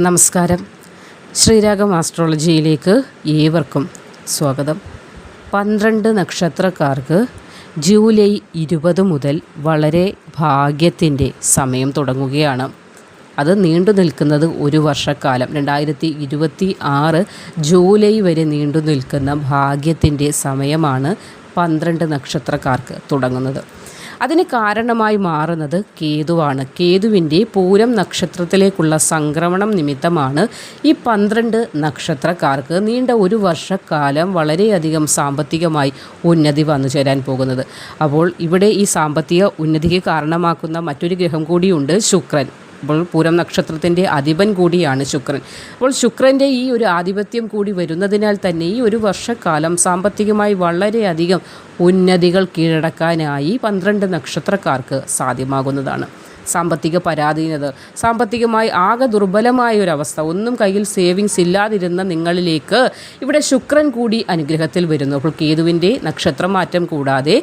നമസ്കാരം. ശ്രീരാഗം ആസ്ട്രോളജിയിലേക്ക് ഏവർക്കും സ്വാഗതം. പന്ത്രണ്ട് നക്ഷത്രക്കാർക്ക് ജൂലൈ ഇരുപത് മുതൽ വളരെ ഭാഗ്യത്തിന്റെ സമയം തുടങ്ങുകയാണ്. അത് നീണ്ടു നിൽക്കുന്നത് ഒരു വർഷക്കാലം. രണ്ടായിരത്തി ഇരുപത്തി ആറ് ജൂലൈ വരെ നീണ്ടു നിൽക്കുന്ന ഭാഗ്യത്തിന്റെ സമയമാണ് പന്ത്രണ്ട് നക്ഷത്രക്കാർക്ക് തുടങ്ങുന്നത്. അതിന് കാരണമായി മാറുന്നത് കേതുവാണ്. കേതുവിന്റെ പൂരം നക്ഷത്രത്തിലേക്കുള്ള സംക്രമണം നിമിത്തമാണ് ഈ പന്ത്രണ്ട് നക്ഷത്രക്കാർക്ക് നീണ്ട ഒരു വർഷക്കാലം വളരെയധികം സാമ്പത്തികമായി ഉന്നതി വന്നു ചേരാൻ പോകുന്നത്. അപ്പോൾ ഇവിടെ ഈ സാമ്പത്തിക ഉന്നതിക്ക് കാരണമാക്കുന്ന മറ്റൊരു ഗ്രഹം കൂടിയുണ്ട് ശുക്രൻ. അപ്പോൾ പൂരം നക്ഷത്രത്തിന്റെ അധിപൻ കൂടിയാണ് ശുക്രൻ. അപ്പോൾ ശുക്രന്റെ ഈ ഒരു ആധിപത്യം കൂടി വരുന്നതിനാൽ തന്നെ ഈ ഒരു വർഷക്കാലം സാമ്പത്തികമായി വളരെയധികം ഉന്നതികൾ കീഴടക്കാനായി പന്ത്രണ്ട് നക്ഷത്രക്കാർക്ക് സാധ്യമാകുന്നതാണ്. സാമ്പത്തിക പരാധീനത സാമ്പത്തികമായി ആകെ ദുർബലമായ ഒരു അവസ്ഥ ഒന്നും കയ്യിൽ സേവിങ്സ് ഇല്ലാതിരുന്ന നിങ്ങളിലേക്ക് ഇവിടെ ശുക്രൻ കൂടി അനുഗ്രഹത്തിൽ വരുന്നു. അപ്പോൾ കേതുവിന്റെ നക്ഷത്രമാറ്റം കൂടാതെ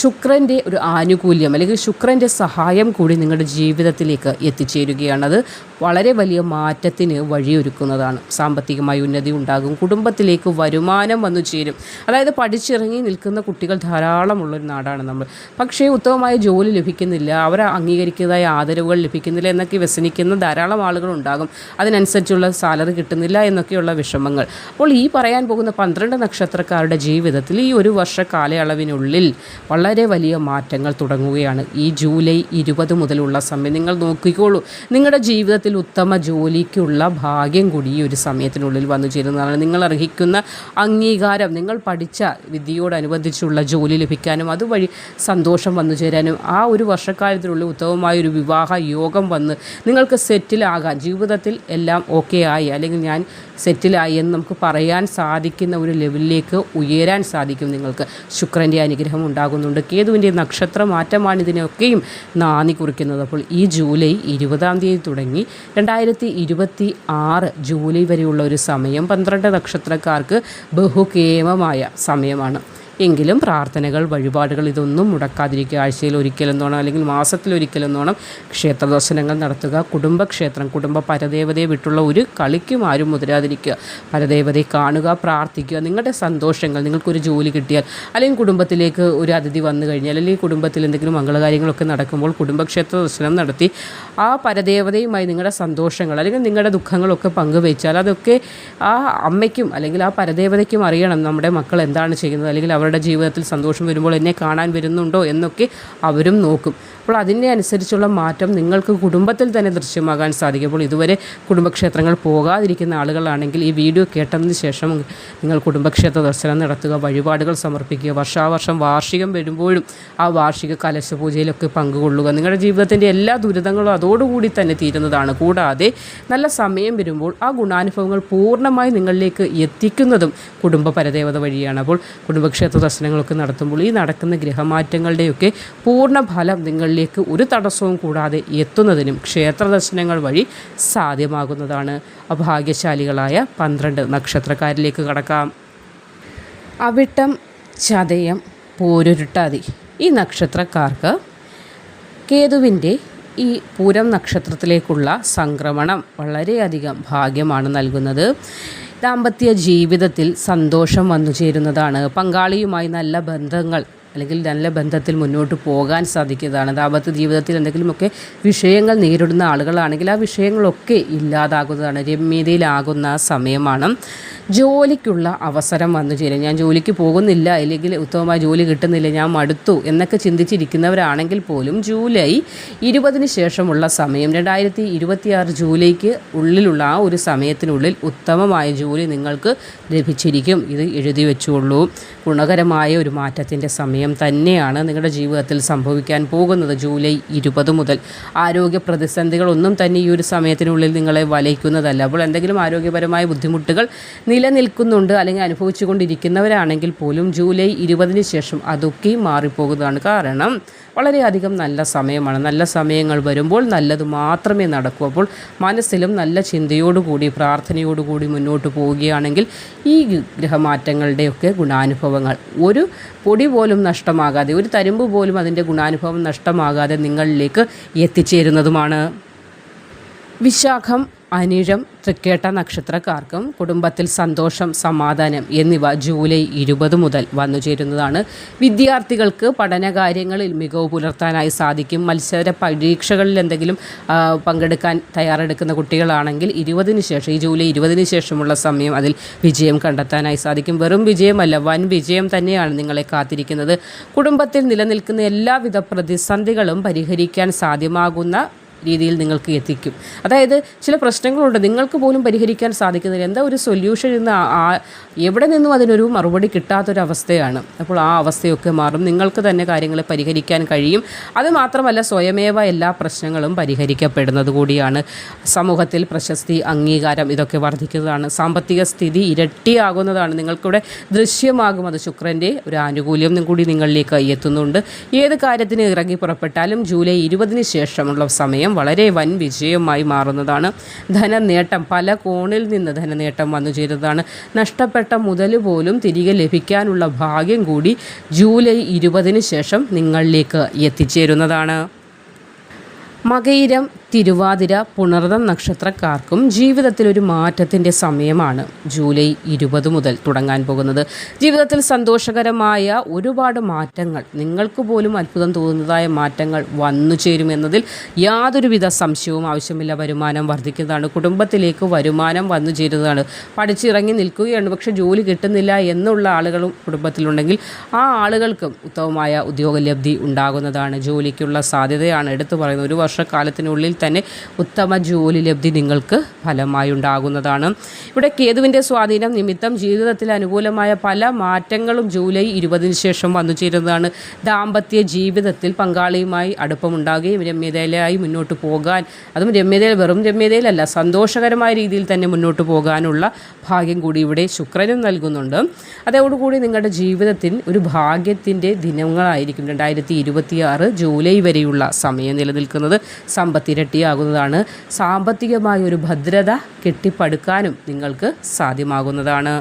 ശുക്രന്റെ ഒരു ആനുകൂല്യം അല്ലെങ്കിൽ ശുക്രന്റെ സഹായം കൂടി നിങ്ങളുടെ ജീവിതത്തിലേക്ക് എത്തിച്ചേരുകയാണത്. വളരെ വലിയ മാറ്റത്തിന് വഴിയൊരുക്കുന്നതാണ്. സാമ്പത്തികമായി ഉന്നതി ഉണ്ടാകും. കുടുംബത്തിലേക്ക് വരുമാനം വന്നു ചേരും. അതായത് പഠിച്ചിറങ്ങി നിൽക്കുന്ന കുട്ടികൾ ധാരാളമുള്ളൊരു നാടാണ് നമ്മൾ. പക്ഷേ ഉത്തമമായ ജോലി ലഭിക്കുന്നില്ല. അവർ അംഗീകരിക്കുന്നതായ ആദരവുകൾ ലഭിക്കുന്നില്ല എന്നൊക്കെ വ്യസനിക്കുന്ന ധാരാളം ആളുകൾ ഉണ്ടാകും. അതിനനുസരിച്ചുള്ള സാലറി കിട്ടുന്നില്ല എന്നൊക്കെയുള്ള വിഷമങ്ങൾ. അപ്പോൾ ഈ പറയാൻ പോകുന്ന പന്ത്രണ്ട് നക്ഷത്രക്കാരുടെ ജീവിതത്തിൽ ഈ ഒരു വർഷ കാലയളവിനുള്ളിൽ വളരെ വലിയ മാറ്റങ്ങൾ തുടങ്ങുകയാണ്. ഈ ജൂലൈ ഇരുപത് മുതലുള്ള സമയം നിങ്ങൾ നോക്കിക്കോളൂ. നിങ്ങളുടെ ജീവിതത്തിൽ ഉത്തമ ജോലിക്കുള്ള ഭാഗ്യം കൂടി ഈ ഒരു സമയത്തിനുള്ളിൽ വന്നു ചേരുന്നതാണ്. നിങ്ങൾ അർഹിക്കുന്ന അംഗീകാരം നിങ്ങൾ പഠിച്ച വിദ്യയോടനുബന്ധിച്ചുള്ള ജോലി ലഭിക്കാനും അതുവഴി സന്തോഷം വന്നു ചേരാനും ആ ഒരു വർഷക്കാലത്തിനുള്ളിൽ ഉത്തമമായ ഒരു വിവാഹ യോഗം വന്ന് നിങ്ങൾക്ക് സെറ്റിലാകാൻ ജീവിതത്തിൽ എല്ലാം ഓക്കെ ആയി അല്ലെങ്കിൽ ഞാൻ സെറ്റിലായി എന്ന് നമുക്ക് പറയാൻ സാധിക്കുന്ന ഒരു ലെവലിലേക്ക് ഉയരാൻ സാധിക്കും നിങ്ങൾക്ക്. ശുക്രന്റെ അനുഗ്രഹം ഉണ്ടാകുന്നുണ്ട്. കേതുവിന്റെ നക്ഷത്ര മാറ്റമാണ് ഇതിനൊക്കെയും നാന്ദി കുറിക്കുന്നത്. അപ്പോൾ ഈ ജൂലൈ ഇരുപതാം തീയതി തുടങ്ങി രണ്ടായിരത്തി ഇരുപത്തി ആറ് ജൂലൈ വരെയുള്ള ഒരു സമയം പന്ത്രണ്ട് നക്ഷത്രക്കാർക്ക് ബഹുകേമമായ സമയമാണ്. എങ്കിലും പ്രാർത്ഥനകൾ വഴിപാടുകൾ ഇതൊന്നും മുടക്കാതിരിക്കുക. ആഴ്ചയിൽ ഒരിക്കലെന്നോണം അല്ലെങ്കിൽ മാസത്തിൽ ഒരിക്കലെന്നോണം ക്ഷേത്ര ദർശനങ്ങൾ നടത്തുക. കുടുംബക്ഷേത്രം കുടുംബ പരദേവതയെ വിട്ടുള്ള ഒരു കളിക്കും ആരും മുതിരാതിരിക്കുക. പരദേവതയെ കാണുക പ്രാർത്ഥിക്കുക. നിങ്ങളുടെ സന്തോഷങ്ങൾ നിങ്ങൾക്കൊരു ജോലി കിട്ടിയാൽ അല്ലെങ്കിൽ കുടുംബത്തിലേക്ക് ഒരു അതിഥി വന്നു കഴിഞ്ഞാൽ അല്ലെങ്കിൽ കുടുംബത്തിൽ എന്തെങ്കിലും മംഗളകാര്യങ്ങളൊക്കെ നടക്കുമ്പോൾ കുടുംബക്ഷേത്ര ദർശനം നടത്തി ആ പരദേവതയുമായി നിങ്ങളുടെ സന്തോഷങ്ങൾ അല്ലെങ്കിൽ നിങ്ങളുടെ ദുഃഖങ്ങളൊക്കെ പങ്കുവച്ചാൽ അതൊക്കെ ആ അമ്മയ്ക്കും അല്ലെങ്കിൽ ആ പരദേവതയ്ക്കും അറിയണം നമ്മുടെ മക്കൾ എന്താണ് ചെയ്യുന്നത് അല്ലെങ്കിൽ അവരുടെ ജീവിതത്തിൽ സന്തോഷം വരുമ്പോൾ എന്നെ കാണാൻ വരുന്നുണ്ടോ എന്നൊക്കെ അവരും നോക്കും. അപ്പോൾ അതിനെ അനുസരിച്ചുള്ള മാറ്റം നിങ്ങൾക്ക് കുടുംബത്തിൽ തന്നെ ദൃശ്യമാകാൻ സാധിക്കും. അപ്പോൾ ഇതുവരെ കുടുംബക്ഷേത്രങ്ങൾ പോകാതിരിക്കുന്ന ആളുകളാണെങ്കിൽ ഈ വീഡിയോ കേട്ടതിന് ശേഷം നിങ്ങൾ കുടുംബക്ഷേത്ര ദർശനം നടത്തുക വഴിപാടുകൾ സമർപ്പിക്കുക. വർഷാവർഷം വാർഷികം വരുമ്പോഴും ആ വാർഷിക കലശപൂജയിലൊക്കെ പങ്കുകൊള്ളുക. നിങ്ങളുടെ ജീവിതത്തിന്റെ എല്ലാ ദുരിതങ്ങളും അതോടുകൂടി തന്നെ തീരുന്നതാണ്. കൂടാതെ നല്ല സമയം വരുമ്പോൾ ആ ഗുണാനുഭവങ്ങൾ പൂർണമായി നിങ്ങളിലേക്ക് എത്തിക്കുന്നതും കുടുംബ പരദേവത വഴിയാണ്. അപ്പോൾ കുടുംബക്ഷേത്ര ദർശനങ്ങളൊക്കെ നടത്തുമ്പോൾ ഈ നടക്കുന്ന ഗ്രഹമാറ്റങ്ങളുടെയൊക്കെ പൂർണ ഫലം നിങ്ങളിലേക്ക് ഒരു തടസ്സവും കൂടാതെ എത്തുന്നതിനും ക്ഷേത്ര ദർശനങ്ങൾ വഴി സാധ്യമാകുന്നതാണ്. അഭാഗ്യശാലികളായ പന്ത്രണ്ട് നക്ഷത്രക്കാരിലേക്ക് കടക്കാം. അവിട്ടം ചതയം പോരുരുട്ടാതി. ഈ നക്ഷത്രക്കാർക്ക് കേതുവിന്റെ ഈ പൂരം നക്ഷത്രത്തിലേക്കുള്ള സംക്രമണം വളരെയധികം ഭാഗ്യമാണ് നൽകുന്നത്. ദാമ്പത്യ ജീവിതത്തിൽ സന്തോഷം വന്നു ചേരുന്നതാണ്. പങ്കാളിയുമായി നല്ല ബന്ധങ്ങൾ അല്ലെങ്കിൽ നല്ല ബന്ധത്തിൽ മുന്നോട്ട് പോകാൻ സാധിക്കുന്നതാണ്. ദാമ്പത്യ ജീവിതത്തിൽ എന്തെങ്കിലുമൊക്കെ വിഷയങ്ങൾ നേരിടുന്ന ആളുകളാണെങ്കിൽ ആ വിഷയങ്ങളൊക്കെ ഇല്ലാതാകുന്നതാണ്. രമ്യതയിലാകുന്ന സമയമാണ്. ജോലിക്കുള്ള അവസരം വന്നു ചേരും. ഞാൻ ജോലിക്ക് പോകുന്നില്ല അല്ലെങ്കിൽ ഉത്തമമായ ജോലി കിട്ടുന്നില്ല ഞാൻ മടുത്തു എന്നൊക്കെ ചിന്തിച്ചിരിക്കുന്നവരാണെങ്കിൽ പോലും ജൂലൈ ഇരുപതിന് ശേഷമുള്ള സമയം രണ്ടായിരത്തി ഇരുപത്തിയാറ് ജൂലൈക്ക് ഉള്ളിലുള്ള ആ ഒരു സമയത്തിനുള്ളിൽ ഉത്തമമായ ജോലി നിങ്ങൾക്ക് ലഭിച്ചിരിക്കും. ഇത് എഴുതി വെച്ചുകൊള്ളൂ ഗുണകരമായ ഒരു മാറ്റത്തിന്റെ സമയം തന്നെയാണ് നിങ്ങളുടെ ജീവിതത്തിൽ സംഭവിക്കാൻ പോകുന്നത് ജൂലൈ ഇരുപത് മുതൽ. ആരോഗ്യ പ്രതിസന്ധികളൊന്നും തന്നെ ഈ ഒരു സമയത്തിനുള്ളിൽ നിങ്ങളെ വലയ്ക്കുന്നതല്ല. അപ്പോൾ എന്തെങ്കിലും ആരോഗ്യപരമായ ബുദ്ധിമുട്ടുകൾ നിലനിൽക്കുന്നുണ്ട് അല്ലെങ്കിൽ അനുഭവിച്ചുകൊണ്ടിരിക്കുന്നവരാണെങ്കിൽ പോലും ജൂലൈ ഇരുപതിന് ശേഷം അതൊക്കെ മാറിപ്പോകുന്നതാണ് കാരണം വളരെയധികം നല്ല സമയമാണ്. നല്ല സമയങ്ങൾ വരുമ്പോൾ നല്ലത് മാത്രമേ നടക്കൂ. അപ്പോൾ മനസ്സിലും നല്ല ചിന്തയോടുകൂടി പ്രാർത്ഥനയോടുകൂടി മുന്നോട്ട് പോവുകയാണെങ്കിൽ ഈ ഗ്രഹമാറ്റങ്ങളുടെയൊക്കെ ഗുണാനുഭവങ്ങൾ ഒരു പൊടി പോലും നഷ്ടമാകാതെ ഒരു തരുമ്പ് പോലും അതിന്റെ ഗുണാനുഭവം നഷ്ടമാകാതെ നിങ്ങളിലേക്ക് എത്തിച്ചേരുന്നതുമാണ്. വിശാഖം അനിഴം തൃക്കേട്ട നക്ഷത്രക്കാർക്കും കുടുംബത്തിൽ സന്തോഷം സമാധാനം എന്നിവ ജൂലൈ ഇരുപത് മുതൽ വന്നു ചേരുന്നതാണ്. വിദ്യാർത്ഥികൾക്ക് പഠനകാര്യങ്ങളിൽ മികവ് പുലർത്താനായി സാധിക്കും. മത്സര പരീക്ഷകളിൽ എന്തെങ്കിലും പങ്കെടുക്കാൻ തയ്യാറെടുക്കുന്ന കുട്ടികളാണെങ്കിൽ ഇരുപതിന് ശേഷം ഈ ജൂലൈ ഇരുപതിന് ശേഷമുള്ള സമയം അതിൽ വിജയം കണ്ടെത്താനായി സാധിക്കും. വെറും വിജയമല്ല വൻ വിജയം തന്നെയാണ് നിങ്ങളെ കാത്തിരിക്കുന്നത്. കുടുംബത്തിൽ നിലനിൽക്കുന്ന എല്ലാവിധ പ്രതിസന്ധികളും പരിഹരിക്കാൻ സാധ്യമാകുന്ന രീതിയിൽ നിങ്ങൾക്ക് എത്തിക്കും. അതായത് ചില പ്രശ്നങ്ങളുണ്ട്. നിങ്ങൾക്ക് പോലും പരിഹരിക്കാൻ സാധിക്കുന്നില്ല. എന്താ ഒരു സൊല്യൂഷൻ ആ- എവിടെ നിന്നും അതിനൊരു മറുപടി കിട്ടാത്തൊരവസ്ഥയാണ്. അപ്പോൾ ആ അവസ്ഥയൊക്കെ മാറും. നിങ്ങൾക്ക് തന്നെ കാര്യങ്ങളെ പരിഹരിക്കാൻ കഴിയും. അതുമാത്രമല്ല സ്വയമേവ എല്ലാ പ്രശ്നങ്ങളും പരിഹരിക്കപ്പെടുന്നത് കൂടിയാണ്. സമൂഹത്തിൽ പ്രശസ്തി അംഗീകാരം ഇതൊക്കെ വർദ്ധിക്കുന്നതാണ്. സാമ്പത്തിക സ്ഥിതി ഇരട്ടിയാകുന്നതാണ്. നിങ്ങൾക്കിവിടെ ദൃശ്യമാകും അത്. ശുക്രന്റെ ഒരു ആനുകൂല്യം കൂടി നിങ്ങളിലേക്ക് എത്തുന്നുണ്ട്. ഏത് കാര്യത്തിന് ഇറങ്ങി പുറപ്പെട്ടാലും ജൂലൈ ഇരുപതിന് ശേഷമുള്ള സമയം വളരെ വൻ വിജയമായി മാറുന്നതാണ്. ധനനേട്ടം പല കോണിൽ നിന്ന് ധനനേട്ടം വന്നു ചേരുന്നതാണ്. നഷ്ടപ്പെട്ട മുതൽ പോലും തിരികെ ലഭിക്കാനുള്ള ഭാഗ്യം കൂടി ജൂലൈ ഇരുപതിന് ശേഷം നിങ്ങളിലേക്ക് എത്തിച്ചേരുന്നതാണ്. മകയിരം തിരുവാതിര പുണർതം നക്ഷത്രക്കാർക്കും ജീവിതത്തിൽ ഒരു മാറ്റത്തിന്റെ സമയമാണ് ജൂലൈ ഇരുപത് മുതൽ തുടങ്ങാൻ പോകുന്നത്. ജീവിതത്തിൽ സന്തോഷകരമായ ഒരുപാട് മാറ്റങ്ങൾ നിങ്ങൾക്ക് പോലും അത്ഭുതം തോന്നുന്നതായ മാറ്റങ്ങൾ വന്നു ചേരുമെന്നതിൽ യാതൊരുവിധ സംശയവും ആവശ്യമില്ല. വരുമാനം വർദ്ധിക്കുന്നതാണ് കുടുംബത്തിലേക്ക് വരുമാനം വന്നു ചേരുന്നതാണ്. പഠിച്ചിറങ്ങി നിൽക്കുകയാണ് പക്ഷെ ജോലി കിട്ടുന്നില്ല എന്നുള്ള ആളുകളും കുടുംബത്തിലുണ്ടെങ്കിൽ ആ ആളുകൾക്കും ഉത്തമമായ ഉദ്യോഗ ലബ്ധി ഉണ്ടാകുന്നതാണ് ജോലിക്കുള്ള സാധ്യതയാണ്. എടുത്തു പറയുന്നത് ഒരു വർഷക്കാലത്തിനുള്ളിൽ തന്നെ ഉത്തമ ജോലി ലബ്ധി നിങ്ങൾക്ക് ഫലമായി ഉണ്ടാകുന്നതാണ് ഇവിടെ കേതുവിന്റെ സ്വാധീനം നിമിത്തം ജീവിതത്തിൽ അനുകൂലമായ പല മാറ്റങ്ങളും ജൂലൈ ഇരുപതിന് ശേഷം വന്നു ചേരുന്നതാണ്. ദാമ്പത്യ ജീവിതത്തിൽ പങ്കാളിയുമായി അടുപ്പമുണ്ടാകുകയും രമ്യതയിലായി മുന്നോട്ട് പോകാൻ അതും രമ്യതയിൽ വെറും രമ്യതയിലല്ല സന്തോഷകരമായ രീതിയിൽ തന്നെ മുന്നോട്ട് പോകാനുള്ള ഭാഗ്യം കൂടി ഇവിടെ ശുക്രനും നൽകുന്നുണ്ട്. അതോടുകൂടി നിങ്ങളുടെ ജീവിതത്തിൽ ഒരു ഭാഗ്യത്തിന്റെ ദിനങ്ങളായിരിക്കും രണ്ടായിരത്തി ഇരുപത്തിയാറ് ജൂലൈ വരെയുള്ള സമയം നിലനിൽക്കുന്നത്. സമ്പത്ത് ഇരട്ടിയാകുന്നതാണ് സാമ്പത്തികമായ ഒരു ഭദ്രത കെട്ടിപ്പടുക്കാനും നിങ്ങൾക്ക് സാധ്യമാകുന്നതാണ്.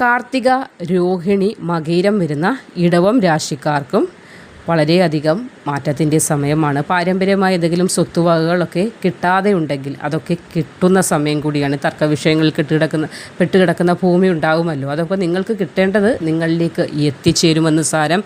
കാർത്തിക രോഹിണി മകീരം വരുന്ന ഇടവം രാശിക്കാർക്കും വളരെയധികം മാറ്റത്തിന്റെ സമയമാണ്. പാരമ്പര്യമായ എന്തെങ്കിലും സ്വത്തുവകകളൊക്കെ കിട്ടാതെ ഉണ്ടെങ്കിൽ അതൊക്കെ കിട്ടുന്ന സമയം കൂടിയാണ്. തർക്ക വിഷയങ്ങളിൽ കെട്ടിടക്കുന്ന പെട്ടുകിടക്കുന്ന ഭൂമി ഉണ്ടാകുമല്ലോ അതൊക്കെ നിങ്ങൾക്ക് കിട്ടേണ്ടത് നിങ്ങളിലേക്ക് എത്തിച്ചേരുമെന്ന് സാരം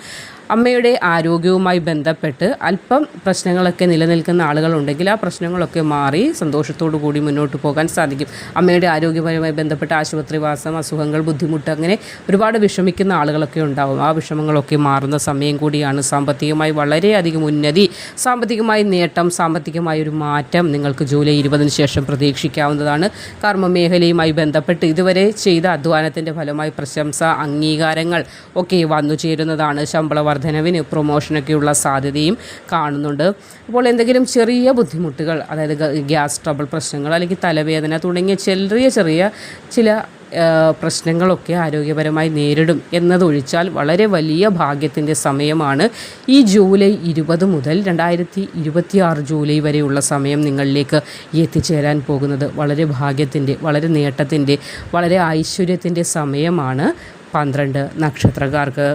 അമ്മയുടെ ആരോഗ്യവുമായി ബന്ധപ്പെട്ട് അല്പം പ്രശ്നങ്ങളൊക്കെ നിലനിൽക്കുന്ന ആളുകളുണ്ടെങ്കിൽ ആ പ്രശ്നങ്ങളൊക്കെ മാറി സന്തോഷത്തോടു കൂടി മുന്നോട്ട് പോകാൻ സാധിക്കും. അമ്മയുടെ ആരോഗ്യപരമായി ബന്ധപ്പെട്ട ആശുപത്രിവാസം അസുഖങ്ങൾ ബുദ്ധിമുട്ട് അങ്ങനെ ഒരുപാട് വിഷമിക്കുന്ന ആളുകളൊക്കെ ഉണ്ടാവും. ആ വിഷമങ്ങളൊക്കെ മാറുന്ന സമയം കൂടിയാണ് സാമ്പത്തികമായി വളരെയധികം ഉന്നതി സാമ്പത്തികമായി നേട്ടം സാമ്പത്തികമായ ഒരു മാറ്റം നിങ്ങൾക്ക് ജൂലൈ ഇരുപതിന് ശേഷം പ്രതീക്ഷിക്കാവുന്നതാണ്. കർമ്മ മേഖലയുമായി ബന്ധപ്പെട്ട് ഇതുവരെ ചെയ്ത അധ്വാനത്തിന്റെ ഫലമായി പ്രശംസ അംഗീകാരങ്ങൾ ഒക്കെ വന്നു ചേരുന്നതാണ് ശമ്പള വർധനവിന് പ്രൊമോഷനൊക്കെയുള്ള സാധ്യതയും കാണുന്നുണ്ട്. അപ്പോൾ എന്തെങ്കിലും ചെറിയ ബുദ്ധിമുട്ടുകൾ അതായത് ഗ്യാസ് ട്രബിൾ പ്രശ്നങ്ങൾ അല്ലെങ്കിൽ തലവേദന തുടങ്ങിയ ചെറിയ ചെറിയ ചില പ്രശ്നങ്ങളൊക്കെ ആരോഗ്യപരമായി നേരിടും എന്നതൊഴിച്ചാൽ വളരെ വലിയ ഭാഗ്യത്തിന്റെ സമയമാണ്. ഈ ജൂലൈ ഇരുപത് മുതൽ രണ്ടായിരത്തി ഇരുപത്തിയാറ് ജൂലൈ വരെയുള്ള സമയം നിങ്ങളിലേക്ക് എത്തിച്ചേരാൻ പോകുന്നത് വളരെ ഭാഗ്യത്തിന്റെ വളരെ നേട്ടത്തിന്റെ വളരെ ഐശ്വര്യത്തിന്റെ സമയമാണ്. പന്ത്രണ്ട് നക്ഷത്രക്കാർക്ക്